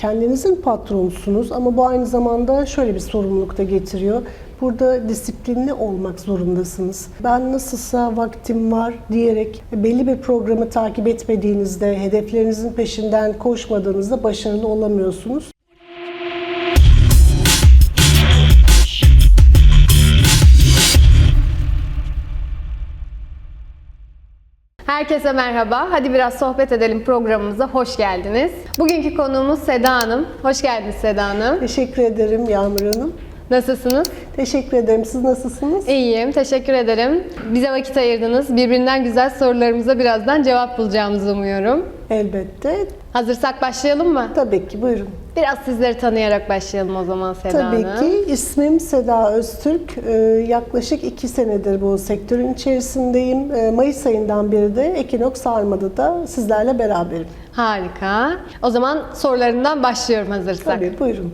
Kendinizin patronusunuz ama bu aynı zamanda şöyle bir sorumluluk da getiriyor. Burada disiplinli olmak zorundasınız. Ben nasılsa vaktim var diyerek belli bir programı takip etmediğinizde, hedeflerinizin peşinden koşmadığınızda başarılı olamıyorsunuz. Herkese merhaba. Hadi biraz sohbet edelim programımıza. Hoş geldiniz. Bugünkü konuğumuz Seda Hanım. Hoş geldiniz Seda Hanım. Teşekkür ederim Yağmur Hanım. Nasılsınız? Teşekkür ederim. Siz nasılsınız? İyiyim. Teşekkür ederim. Bize vakit ayırdınız. Birbirinden güzel sorularımıza birazdan cevap bulacağımızı umuyorum. Elbette. Hazırsak başlayalım mı? Tabii ki buyurun. Biraz sizleri tanıyarak başlayalım o zaman Seda Tabii Hanım. ki ismim Seda Öztürk. Ee, Yaklaşık iki senedir bu sektörün içerisindeyim. Ee, Mayıs ayından beri de Ekinox Arma'da da sizlerle beraberim. Harika. O zaman sorularından başlıyorum hazırsak. Tabii buyurun.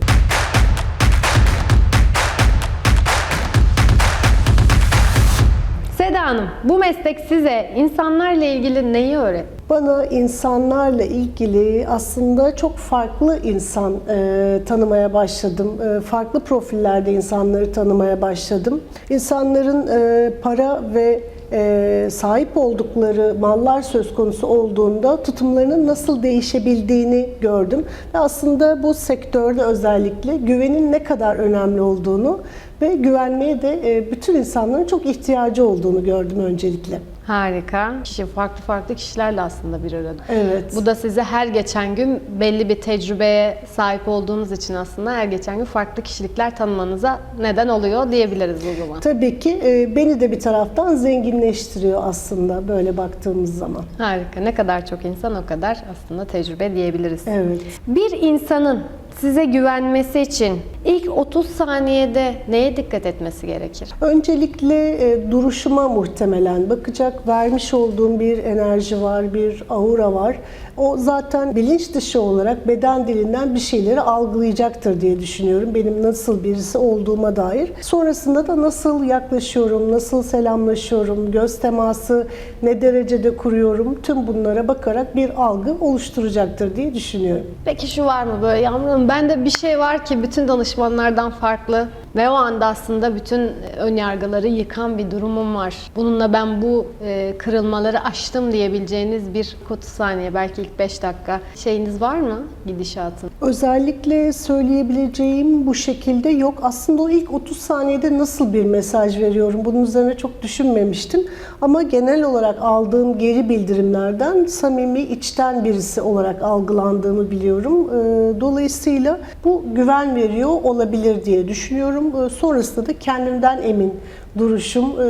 Bu meslek size insanlarla ilgili neyi öğretti? Bana insanlarla ilgili aslında çok farklı insan e, tanımaya başladım. E, farklı profillerde insanları tanımaya başladım. İnsanların e, para ve e, sahip oldukları mallar söz konusu olduğunda tutumlarının nasıl değişebildiğini gördüm. Ve aslında bu sektörde özellikle güvenin ne kadar önemli olduğunu ve güvenmeye de e, bütün insanların çok ihtiyacı olduğunu gördüm öncelikle. Harika. Kişi farklı farklı kişilerle aslında bir arada. Evet. Bu da size her geçen gün belli bir tecrübeye sahip olduğunuz için aslında her geçen gün farklı kişilikler tanımanıza neden oluyor diyebiliriz o zaman. Tabii ki e, beni de bir taraftan zenginleştiriyor aslında böyle baktığımız zaman. Harika. Ne kadar çok insan o kadar aslında tecrübe diyebiliriz. Evet. Bir insanın size güvenmesi için ilk 30 saniyede neye dikkat etmesi gerekir? Öncelikle e, duruşuma muhtemelen bakacak. Vermiş olduğum bir enerji var, bir aura var. O zaten bilinç dışı olarak beden dilinden bir şeyleri algılayacaktır diye düşünüyorum. Benim nasıl birisi olduğuma dair. Sonrasında da nasıl yaklaşıyorum, nasıl selamlaşıyorum, göz teması ne derecede kuruyorum. Tüm bunlara bakarak bir algı oluşturacaktır diye düşünüyorum. Peki şu var mı böyle Yağmur Hanım bende bir şey var ki bütün danışmanlardan farklı ve o anda aslında bütün ön yargıları yıkan bir durumum var. Bununla ben bu e, kırılmaları aştım diyebileceğiniz bir 30 saniye belki ilk 5 dakika şeyiniz var mı gidişatın? Özellikle söyleyebileceğim bu şekilde yok. Aslında o ilk 30 saniyede nasıl bir mesaj veriyorum? Bunun üzerine çok düşünmemiştim. Ama genel olarak aldığım geri bildirimlerden samimi, içten birisi olarak algılandığımı biliyorum. Ee, Dolayısıyla bu güven veriyor olabilir diye düşünüyorum. Ee, Sonrasında da kendimden emin duruşum e,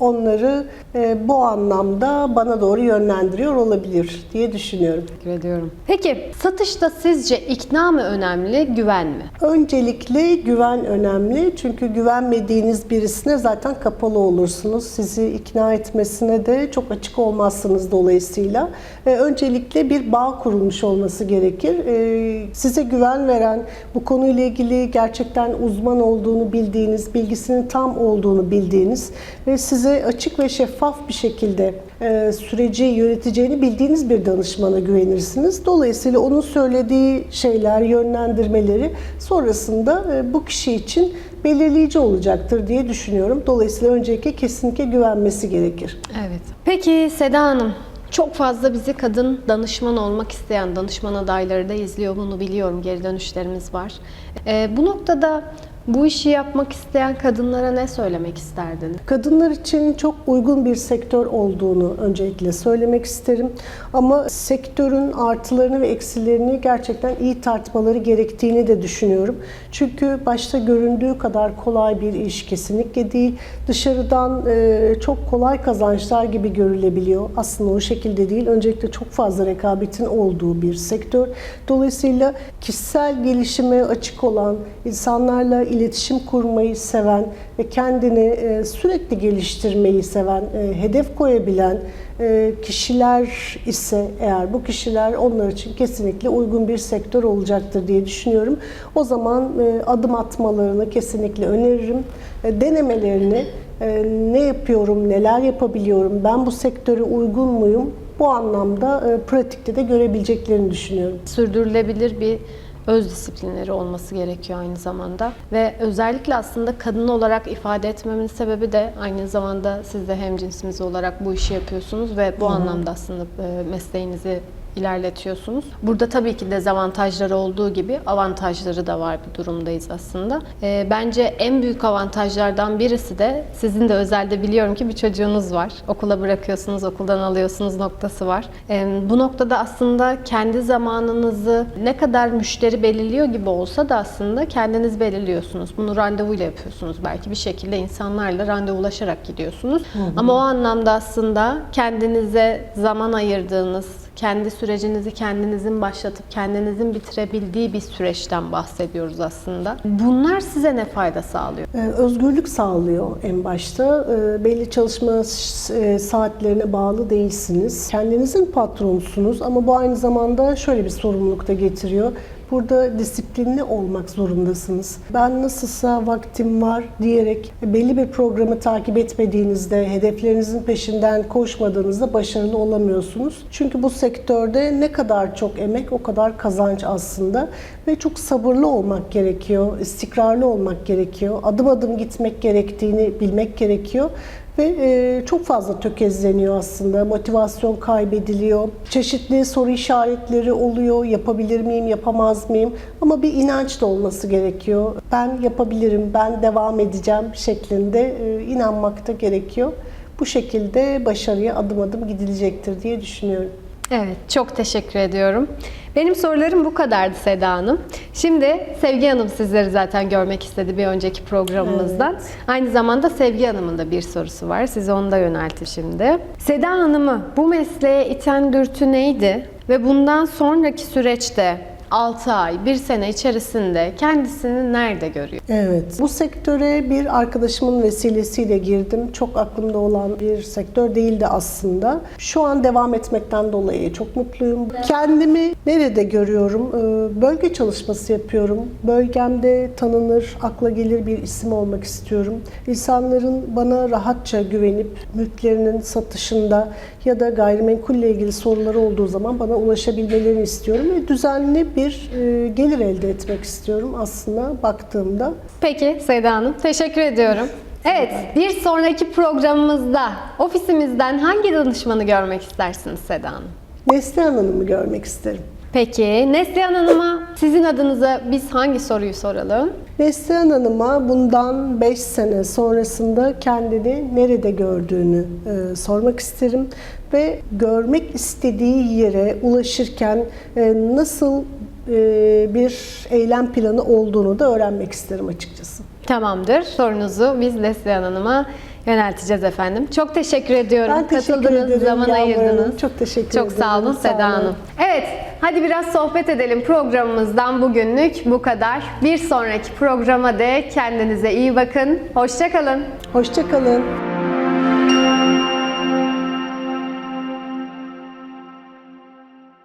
onları e, bu anlamda bana doğru yönlendiriyor olabilir diye düşünüyorum. Teşekkür ediyorum. Peki satışta sizce ikna mı önemli, güven mi? Öncelikle güven önemli. Çünkü güvenmediğiniz birisine zaten kapalı olursunuz. Sizi ikna etmesine de çok açık olmazsınız dolayısıyla. Ee, öncelikle bir bağ kurulmuş olması gerekir. Size güven veren, bu konuyla ilgili gerçekten uzman olduğunu bildiğiniz, bilgisinin tam olduğunu bildiğiniz ve size açık ve şeffaf bir şekilde e, süreci yöneteceğini bildiğiniz bir danışmana güvenirsiniz. Dolayısıyla onun söylediği şeyler, yönlendirmeleri sonrasında e, bu kişi için belirleyici olacaktır diye düşünüyorum. Dolayısıyla öncelikle kesinlikle güvenmesi gerekir. Evet. Peki Seda Hanım, çok fazla bizi kadın danışman olmak isteyen danışman adayları da izliyor. Bunu biliyorum. Geri dönüşlerimiz var. Ee, bu noktada bu işi yapmak isteyen kadınlara ne söylemek isterdiniz? Kadınlar için çok uygun bir sektör olduğunu öncelikle söylemek isterim. Ama sektörün artılarını ve eksilerini gerçekten iyi tartmaları gerektiğini de düşünüyorum. Çünkü başta göründüğü kadar kolay bir iş kesinlikle değil. Dışarıdan e, çok kolay kazançlar gibi görülebiliyor. Aslında o şekilde değil. Öncelikle çok fazla rekabetin olduğu bir sektör. Dolayısıyla kişisel gelişime açık olan, insanlarla iletişim kurmayı seven ve kendini e, sürekli geliştirmeyi seven, e, hedef koyabilen e, kişiler ise eğer bu kişiler onlar için kesinlikle uygun bir sektör olacaktır diye düşünüyorum. O zaman adım atmalarını kesinlikle öneririm. Denemelerini ne yapıyorum, neler yapabiliyorum, ben bu sektöre uygun muyum? Bu anlamda pratikte de görebileceklerini düşünüyorum. Sürdürülebilir bir öz disiplinleri olması gerekiyor aynı zamanda. Ve özellikle aslında kadın olarak ifade etmemin sebebi de aynı zamanda siz de hemcinsimiz olarak bu işi yapıyorsunuz ve bu anlamda aslında e, mesleğinizi ilerletiyorsunuz. Burada tabii ki dezavantajları olduğu gibi avantajları da var bir durumdayız aslında. Ee, bence en büyük avantajlardan birisi de sizin de özelde biliyorum ki bir çocuğunuz var. Okula bırakıyorsunuz, okuldan alıyorsunuz noktası var. Ee, bu noktada aslında kendi zamanınızı ne kadar müşteri belirliyor gibi olsa da aslında kendiniz belirliyorsunuz. Bunu randevuyla yapıyorsunuz. Belki bir şekilde insanlarla randevulaşarak gidiyorsunuz. Ama o anlamda aslında kendinize zaman ayırdığınız, kendi sürecinizi kendinizin başlatıp kendinizin bitirebildiği bir süreçten bahsediyoruz aslında. Bunlar size ne fayda sağlıyor? Ee, Özgürlük sağlıyor en başta. Ee, Belli çalışma e, saatlerine bağlı değilsiniz. Kendinizin patronusunuz ama bu aynı zamanda şöyle bir sorumluluk da getiriyor. Burada disiplinli olmak zorundasınız. Ben nasılsa vaktim var diyerek belli bir programı takip etmediğinizde, hedeflerinizin peşinden koşmadığınızda başarılı olamıyorsunuz. Çünkü bu sektörde ne kadar çok emek o kadar kazanç aslında ve çok sabırlı olmak gerekiyor, istikrarlı olmak gerekiyor, adım adım gitmek gerektiğini bilmek gerekiyor ve e, çok fazla tökezleniyor aslında. Motivasyon kaybediliyor. Çeşitli soru işaretleri oluyor. Yapabilir miyim, yapamaz mıyım? Ama bir inanç da olması gerekiyor. Ben yapabilirim, ben devam edeceğim şeklinde e, inanmak gerekiyor. Bu şekilde başarıya adım adım gidilecektir diye düşünüyorum. Evet, çok teşekkür ediyorum. Benim sorularım bu kadardı Seda Hanım. Şimdi Sevgi Hanım sizleri zaten görmek istedi bir önceki programımızdan. Evet. Aynı zamanda Sevgi Hanım'ın da bir sorusu var. Size onu da yöneltti şimdi. Seda Hanım'ı bu mesleğe iten dürtü neydi? Ve bundan sonraki süreçte 6 ay, 1 sene içerisinde kendisini nerede görüyor? Evet. Bu sektöre bir arkadaşımın vesilesiyle girdim. Çok aklımda olan bir sektör değildi aslında. Şu an devam etmekten dolayı çok mutluyum. Kendimi nerede görüyorum? Ee, Bölge çalışması yapıyorum. Bölgemde tanınır, akla gelir bir isim olmak istiyorum. İnsanların bana rahatça güvenip mülklerinin satışında ya da gayrimenkulle ilgili soruları olduğu zaman bana ulaşabilmelerini istiyorum ve düzenli bir e, gelir elde etmek istiyorum aslında baktığımda. Peki Seda Hanım, teşekkür ediyorum. Evet, bir sonraki programımızda ofisimizden hangi danışmanı görmek istersiniz Seda Hanım? Neslihan Hanım'ı görmek isterim. Peki, Neslihan Hanım'a sizin adınıza biz hangi soruyu soralım? Neslihan Hanım'a bundan 5 sene sonrasında kendini nerede gördüğünü e, sormak isterim ve görmek istediği yere ulaşırken e, nasıl bir eylem planı olduğunu da öğrenmek isterim açıkçası. Tamamdır. Sorunuzu biz Neslihan Hanım'a yönelteceğiz efendim. Çok teşekkür ediyorum. Ben teşekkür Katıldınız, ederim zaman Yağmur ayırdınız. Hanım. Çok teşekkür Çok ederim. sağ olun Sağ Seda. Hanım. Evet, hadi biraz sohbet edelim programımızdan bugünlük bu kadar. Bir sonraki programa de kendinize iyi bakın. Hoşçakalın. Hoşçakalın.